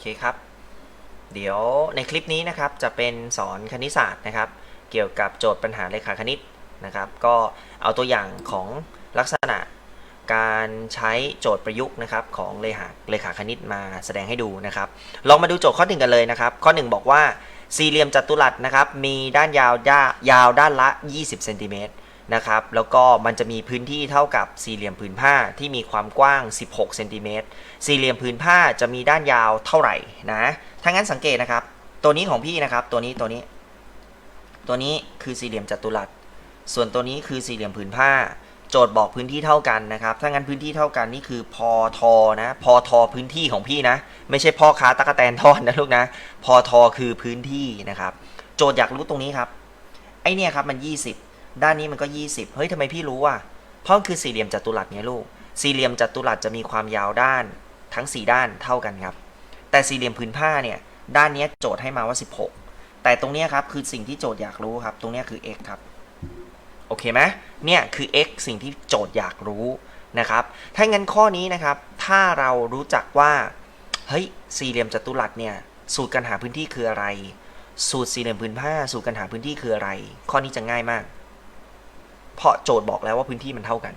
เคครับ เดี๋ยวในคลิปนี้นะครับจะเป็นสอนคณิตศาสตร์นะครับ เกี่ยวกับโจทย์ปัญหาเลขาคณิตนะครับ ก็เอาตัวอย่างของลักษณะการใช้โจทย์ประยุกต์นะครับของเลขาเลขาคณิตมาแสดงให้ดูนะครับ ลองมาดูโจทย์ข้อหนึ่งกันเลยนะครับ ข้อหนึ่งบอกว่าสี่เหลี่ยมจัตุรัสนะครับ มีด้านยาวด้ายาวด้านละ 20 เซนติเมตร นะครับ แล้วก็มันจะมีพื้นที่เท่ากับสี่เหลี่ยมผืนผ้าที่มีความกว้าง 16เซนติเมตรสี่เหลี่ยมผืนผ้าจะมีด้านยาวเท่าไหร่นะถ้างั้นสังเกตนะครับ ตัวนี้ของพี่นะครับ ตัวนี้ตัวนี้ ตัวนี้คือสี่เหลี่ยมจัตุรัส ส่วนตัวนี้คือสี่เหลี่ยมผืนผ้า โจทย์บอกพื้นที่เท่ากันนะครับ ถ้างั้นพื้นที่เท่ากันนี่คือพอทอนะ พอทอพื้นที่ของพี่นะ ไม่ใช่พ่อค้าตะกแตนทอดนะลูกนะ พอทอคือพื้นที่นะครับ โจทย์อยากรู้ตรงนี้ครับ ไอเนี่ยครับมัน 20 ด้านนี้มันก็ 20 เฮ้ยทำไมพี่รู้อะ เพราะคือสี่เหลี่ยมจัตุรัสเนี่ยลูก สี่เหลี่ยมจัตุรัสจะมีความยาวด้านทั้ง 4 ด้านเท่ากันครับ แต่สี่เหลี่ยมผืนผ้าเนี่ย ด้านนี้โจทย์ให้มาว่า 16 แต่ตรงนี้ครับคือสิ่งที่โจทย์อยากรู้ครับ ตรงนี้คือ x ครับ โอเคไหมเนี่ยคือ x สิ่งที่โจทย์อยากรู้นะครับ ถ้างั้นข้อนี้นะครับ ถ้าเรารู้จักว่า เฮ้ย สี่เหลี่ยมจัตุรัสเนี่ย สูตรการหาพื้นที่คืออะไร สูตรสี่เหลี่ยมผืนผ้า สูตรการหาพื้นที่คืออะไร ข้อนี้จะง่ายมาก เพราะโจทย์บอกแล้วว่าพื้นที่มันเท่ากัน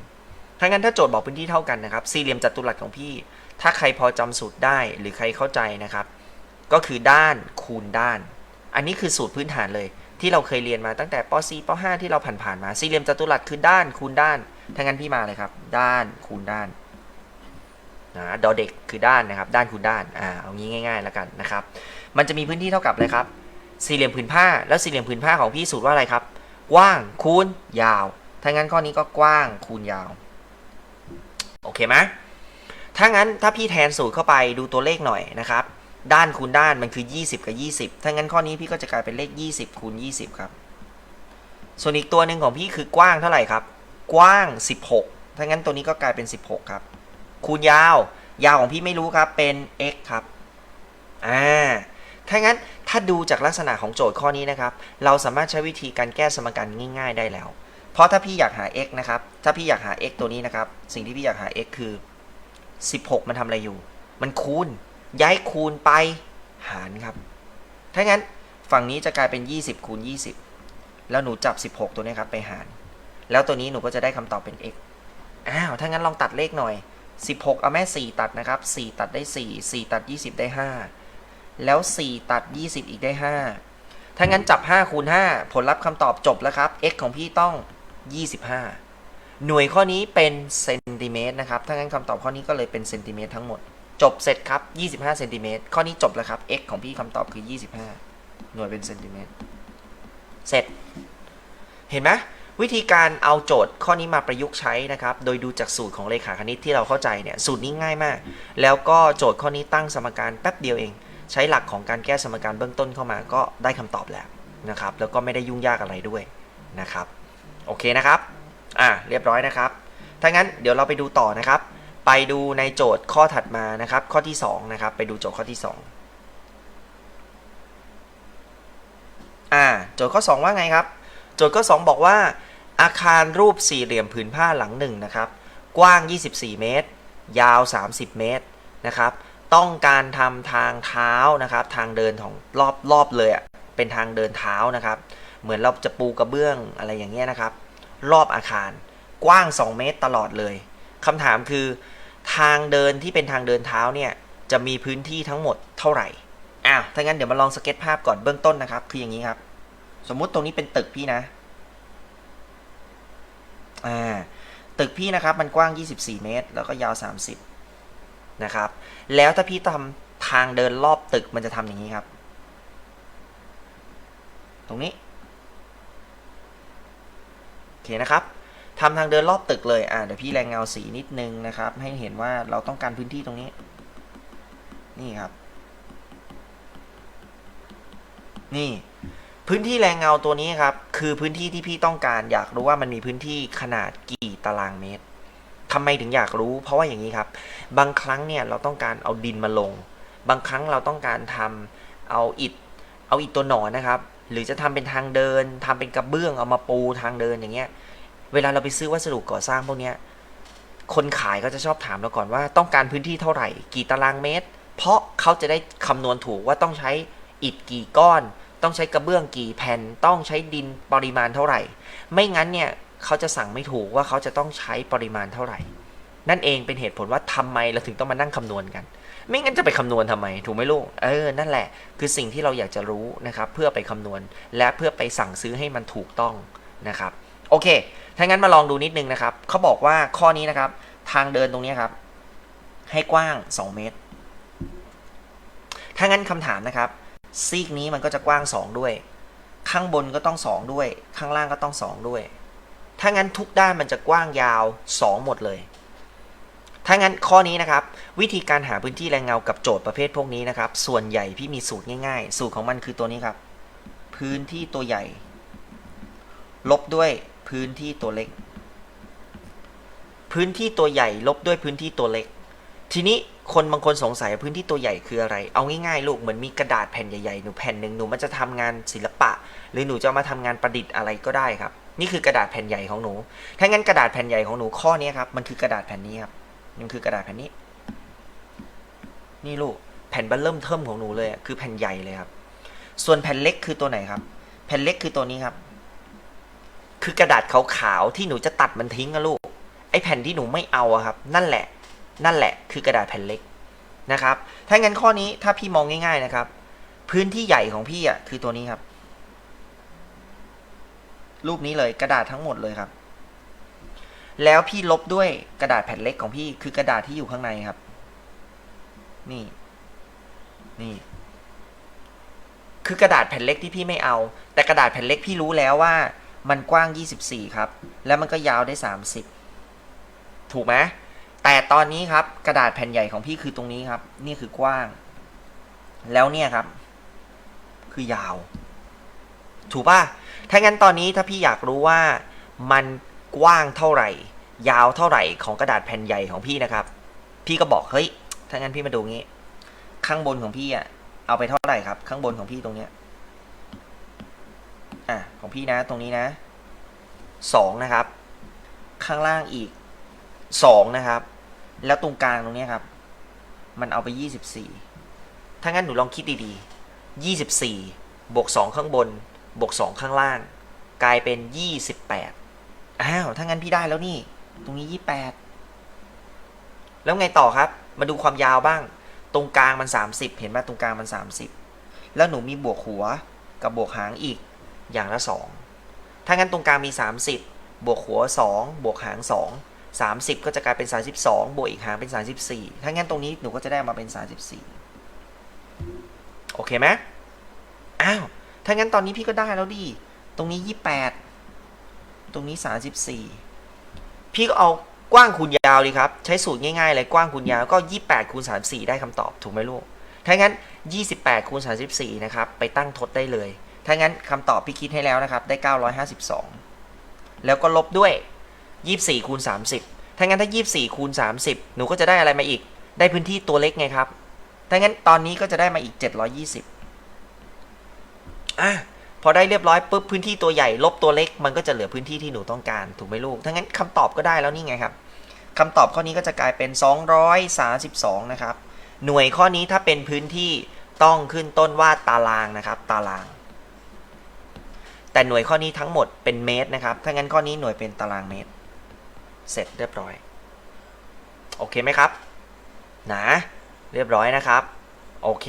ถ้างั้นถ้าโจทย์บอกพื้นที่เท่ากันนะครับ สี่เหลี่ยมจัตุรัสของพี่ ถ้าใครพอจำสูตรได้หรือใครเข้าใจนะครับ ก็คือด้านคูณด้าน อันนี้คือสูตรพื้นฐานเลย ที่เราเคยเรียนมาตั้งแต่ป .4 ป .5 ที่เราผ่านๆมา สี่เหลี่ยมจัตุรัสคือด้านคูณด้านถ้างั้นพี่มาเลยครับ ด้านคูณด้านนะดอเด็กคือด้านนะครับ ด้านคูณด้านอ่าเอางี้ง่ายๆแล้วกันนะครับ มันจะมีพื้นที่เท่ากับอะไรครับ สี่เหลี่ยมผืนผ้า แล้วสี่เหลี่ยมผืนผ้าของพี่สูตรว่าอะไรครับ กว้างคูณยาว ถ้างั้นข้อนี้ก็กว้างคูณยาว โอเคไหมถ้างั้นถ้าพี่แทนสูตรเข้าไปดูตัวเลขหน่อยนะครับ ด้านคูณด้านมันคือ 20 กับ 20 ถ้างั้นข้อนี้พี่ก็จะกลายเป็นเลข 20 คูณ 20 ครับ ส่วนอีกตัวหนึ่งของพี่คือกว้างเท่าไหร่ครับ กว้าง 16 ถ้างั้นตัวนี้ก็กลายเป็น 16 ครับ คูณยาว ยาวของพี่ไม่รู้ครับ เป็น x ครับ อ่า ถ้างั้นถ้าดูจากลักษณะของโจทย์ข้อนี้นะครับ เราสามารถใช้วิธีการแก้สมการง่าย ๆ ได้แล้ว เพราะถ้าพี่อยากหา x นะครับ ถ้าพี่อยากหา x ตัวนี้นะครับ สิ่งที่พี่อยากหา x คือ 16 มันทำอะไรอยู่ มันคูณ ย้ายคูณไปหารครับ ถ้างั้นฝั่งนี้จะกลายเป็น 20 คูณ 20 แล้วหนูจับ 16 ตัวนี้ครับไปหาร แล้วตัวนี้หนูก็จะได้คำตอบเป็น x อ้าว ถ้างั้นลองตัดเลขหน่อย 16 เอาแม่ 4 ตัดนะครับ 4 ตัดได้ 4 4 ตัด 20 ได้ 5 แล้ว 4 ตัด 20 อีกได้ 5 ถ้างั้นจับ 5 คูณ 5 ผลลัพธ์คำตอบจบแล้วครับ x ของพี่ต้อง 25 หน่วยข้อนี้เป็นเซนติเมตรนะครับ ถ้างั้นคำตอบข้อนี้ก็เลยเป็นเซนติเมตรทั้งหมด จบเสร็จครับ 25เซนติเมตรข้อนี้จบแล้วครับ x ของพี่คำตอบคือ 25 หน่วยเป็นเซนติเมตร เสร็จ เห็นไหมวิธีการเอาโจทย์ข้อนี้มาประยุกต์ใช้นะครับ โดยดูจากสูตรของเลขาคณิตที่เราเข้าใจเนี่ย สูตรนี้ง่ายมาก แล้วก็โจทย์ข้อนี้ตั้งสมการแป๊บเดียวเอง ใช้หลักของการแก้สมการเบื้องต้นเข้ามาก็ได้คำตอบแล้วนะครับ แล้วก็ไม่ได้ยุ่งยากอะไรด้วยนะครับ โอเคนะครับ อะเรียบร้อยนะครับ ถ้างั้นเดี๋ยวเราไปดูต่อนะครับ ไปดูในโจทย์ข้อถัดมานะครับ ข้อที่2นะครับ ไปดูโจทย์ข้อที่ 2 อ่า โจทย์ข้อ 2 ว่าไงครับ โจทย์ข้อ 2 บอกว่า อาคารรูปสี่เหลี่ยมผืนผ้าหลังหนึ่งนะครับ กว้าง 24 เมตร ยาว 30 เมตรนะครับ ต้องการทำทางเท้านะครับ ทางเดินของรอบรอบเลยอะ่ะ เป็นทางเดินเท้านะครับ เหมือนเราจะปูกระเบื้องอะไรอย่างเงี้ยนะครับ รอบอาคารกว้าง 2 เมตรตลอดเลยคำถามคือ ทางเดินที่เป็นทางเดินเท้าเนี่ยจะมีพื้นที่ทั้งหมดเท่าไหร่อ้าวถ้างั้นเดี๋ยวมาลองสเก็ตภาพก่อนเบื้องต้นนะครับ คืออย่างนี้ครับ สมมุติตรงนี้เป็นตึกพี่นะอ่าตึกพี่นะครับมันกว้าง 24 เมตร แล้วก็ยาว 30 นะครับ แล้วถ้าพี่ทำทางเดินรอบตึกมันจะทำอย่างนี้ครับ ตรงนี้ เคนะครับทำทางเดินรอบตึกเลยอ่าเดี๋ยวพี่แรงเงาสีนิดนึงนะครับ ให้เห็นว่าเราต้องการพื้นที่ตรงนี้ นี่ครับ นี่พื้นที่แรงเงาตัวนี้ครับ คือพื้นที่ที่พี่ต้องการอยากรู้ว่ามันมีพื้นที่ขนาดกี่ตารางเมตรทำไมถึงอยากรู้ เพราะว่าอย่างนี้ครับ บางครั้งเนี่ยเราต้องการเอาดินมาลง บางครั้งเราต้องการทำเอาอิฐเอาอิฐตัวหนอนนะครับ หรือจะทำเป็นทางเดินทำเป็นกระเบื้องเอามาปูทางเดินอย่างเงี้ย เวลาเราไปซื้อวัสดุก่อสร้างพวกเนี้ย คนขายก็จะชอบถามเราก่อนว่าต้องการพื้นที่เท่าไหร่ กี่ตารางเมตร เพราะเขาจะได้คำนวณถูกว่าต้องใช้อิฐกี่ก้อน ต้องใช้กระเบื้องกี่แผ่น ต้องใช้ดินปริมาณเท่าไหร่ ไม่งั้นเนี่ยเขาจะสั่งไม่ถูกว่าเขาจะต้องใช้ปริมาณเท่าไหร่ นั่นเองเป็นเหตุผลว่าทำไมเราถึงต้องมานั่งคำนวณกัน ไม่งั้นจะไปคำนวณทำไม ถูกไหมลูก เออ นั่นแหละ คือสิ่งที่เราอยากจะรู้นะครับ เพื่อไปคำนวณ และเพื่อไปสั่งซื้อให้มันถูกต้องนะครับ โอเค ถ้างั้นมาลองดูนิดนึงนะครับ เขาบอกว่าข้อนี้นะครับ ทางเดินตรงนี้ครับ ให้กว้าง 2 เมตร ถ้างั้นคำถามนะครับ ซีกนี้มันก็จะกว้าง 2 ด้วย ข้างบนก็ต้อง 2 ด้วย ข้างล่างก็ต้อง 2 ด้วย ถ้างั้นทุกด้านมันจะกว้างยาว 2 หมดเลย ถ้างั้นข้อนี้นะครับ วิธีการหาพื้นที่แรงเงากับโจทย์ประเภทพวกนี้นะครับ ส่วนใหญ่พี่มีสูตรง่ายๆ สูตรของมันคือตัวนี้ครับ พื้นที่ตัวใหญ่ ลบด้วยพื้นที่ตัวเล็ก พื้นที่ตัวใหญ่ ลบด้วยพื้นที่ตัวเล็ก ทีนี้คนบางคนสงสัยพื้นที่ตัวใหญ่คืออะไร เอาง่ายๆลูกเหมือนมีกระดาษแผ่นใหญ่ๆหนูแผ่นหนึ่งหนูมันจะทำงานศิลปะ หรือหนูจะมาทำงานประดิษฐ์อะไรก็ได้ครับ นี่คือกระดาษแผ่นใหญ่ของหนูถ้างั้นกระดาษแผ่นใหญ่ของหนูข้อนี้ครับมันคือกระดาษแผ่นนี้ครับ มันคือกระดาษแผ่นนี้ นี่ลูกแผ่นบัลเริ่มเทิมของหนูเลยอะคือแผ่นใหญ่เลยครับ ส่วนแผ่นเล็กคือตัวไหนครับ แผ่นเล็กคือตัวนี้ครับ คือกระดาษขาวๆที่หนูจะตัดมันทิ้งอะลูก ไอ้แผ่นที่หนูไม่เอาอะครับ นั่นแหละ นั่นแหละ คือกระดาษแผ่นเล็กนะครับ ถ้างั้นข้อนี้ถ้าพี่มองง่าย ๆนะครับ พื้นที่ใหญ่ของพี่อะคือตัวนี้ครับ รูปนี้เลยกระดาษทั้งหมดเลยครับ แล้วพี่ลบด้วยกระดาษแผ่นเล็กของพี่คือกระดาษที่อยู่ข้างในครับ นี่ นี่ คือกระดาษแผ่นเล็กที่พี่ไม่เอา แต่กระดาษแผ่นเล็กพี่รู้แล้วว่า มันกว้าง 24 ครับ แล้วมันก็ยาวได้ 30 ถูกไหมแต่ตอนนี้ครับ กระดาษแผ่นใหญ่ของพี่คือตรงนี้ครับ นี่คือกว้าง แล้วเนี่ยครับ คือยาว ถูกป่ะถ้างั้นตอนนี้ถ้าพี่อยากรู้ว่ามัน กว้างเท่าไหร่ ยาวเท่าไหร่ของกระดาษแผ่นใหญ่ของพี่นะครับ พี่ก็บอกเฮ้ยถ้างั้นพี่มาดูงี้ ข้างบนของพี่อะเอาไปเท่าไหร่ครับ ข้างบนของพี่ตรงเนี้ยอะของพี่นะตรงนี้นะสองนะครับ ข้างล่างอีกสองนะครับ แล้วตรงกลางตรงเนี้ยครับ มันเอาไปยี่สิบสี่ถ้างั้นหนูลองคิดดีๆยี่สิบสี่บวกสองข้างบน บวกสองข้างล่าง กลายเป็นยี่สิบแปด อ้าว ถ้างั้นพี่ได้แล้วนี่ ตรงนี้ยี่แปด แล้วไงต่อครับ มาดูความยาวบ้าง ตรงกลางมัน30เห็นไหมตรงกลางมัน30แล้วหนูมีบวกหัวกับบวกหางอีก อย่างละ2ถ้างั้นตรงกลางมี30บบวกหัว2บวกหาง2 30ก็จะกลายเป็น32บสองบวกอีกหางเป็น34ถ้างั้นตรงนี้หนูก็จะได้มาเป็น34โอเคไหมอ้าว ถ้างั้นตอนนี้พี่ก็ได้แล้วดิ ตรงนี้28 ตรงนี้ 34 พี่ก็เอากว้างคูณยาวดีครับ ใช้สูตรง่ายๆเลยกว้างคูณยาวก็ 28คูณ34 ได้คำตอบถูกไหมลูก ถ้างั้น 28คูณ34 นะครับ ไปตั้งทดได้เลย ถ้างั้นคำตอบพี่คิดให้แล้วนะครับ ได้ 952 แล้วก็ลบด้วย 24คูณ30 ถ้างั้นถ้า 24คูณ30 หนูก็จะได้อะไรมาอีก ได้พื้นที่ตัวเล็กไงครับ ถ้างั้นตอนนี้ก็จะได้มาอีก 720อะ พอได้เรียบร้อยปุ๊บพื้นที่ตัวใหญ่ลบตัวเล็ก มันก็จะเหลือพื้นที่ที่หนูต้องการถูกไหมลูกถ้างั้นคำตอบก็ได้แล้วนี่ไงครับคำตอบข้อนี้ก็จะกลายเป็น 232 นะครับ หน่วยข้อนี้ถ้าเป็นพื้นที่ต้องขึ้นต้นว่าตารางนะครับ ตาราง แต่หน่วยข้อนี้ทั้งหมดเป็นเมตรนะครับ ถ้างั้นข้อนี้หน่วยเป็นตารางเมตร เสร็จเรียบร้อย โอเคไหมครับ นะ เรียบร้อยนะครับ โอเค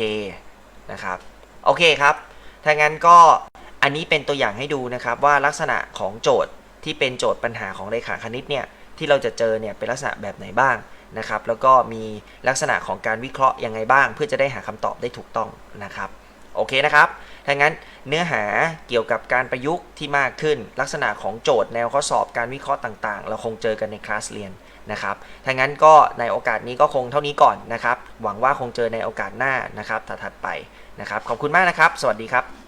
นะครับ โอเคครับ ถ้างั้นก็ อันนี้เป็นตัวอย่างให้ดูนะครับว่าลักษณะของโจทย์ที่เป็นโจทย์ปัญหาของเรขาคณิตเนี่ยที่เราจะเจอเนี่ยเป็นลักษณะแบบไหนบ้างนะครับ แล้วก็มีลักษณะของการวิเคราะห์ยังไงบ้าง เพื่อจะได้หาคำตอบได้ถูกต้องนะครับโอเคนะครับถ้างั้นเนื้อหาเกี่ยวกับการประยุกต์ที่มากขึ้น ลักษณะของโจทย์แนวข้อสอบการวิเคราะห์ต่างๆ เราคงเจอกันในคลาสเรียนนะครับถ้างั้นก็ในโอกาสนี้ก็คงเท่านี้ก่อนนะครับ หวังว่าคงเจอในโอกาสหน้านะครับถัดๆไปนะครับ ขอบคุณมากนะครับ สวัสดีครับ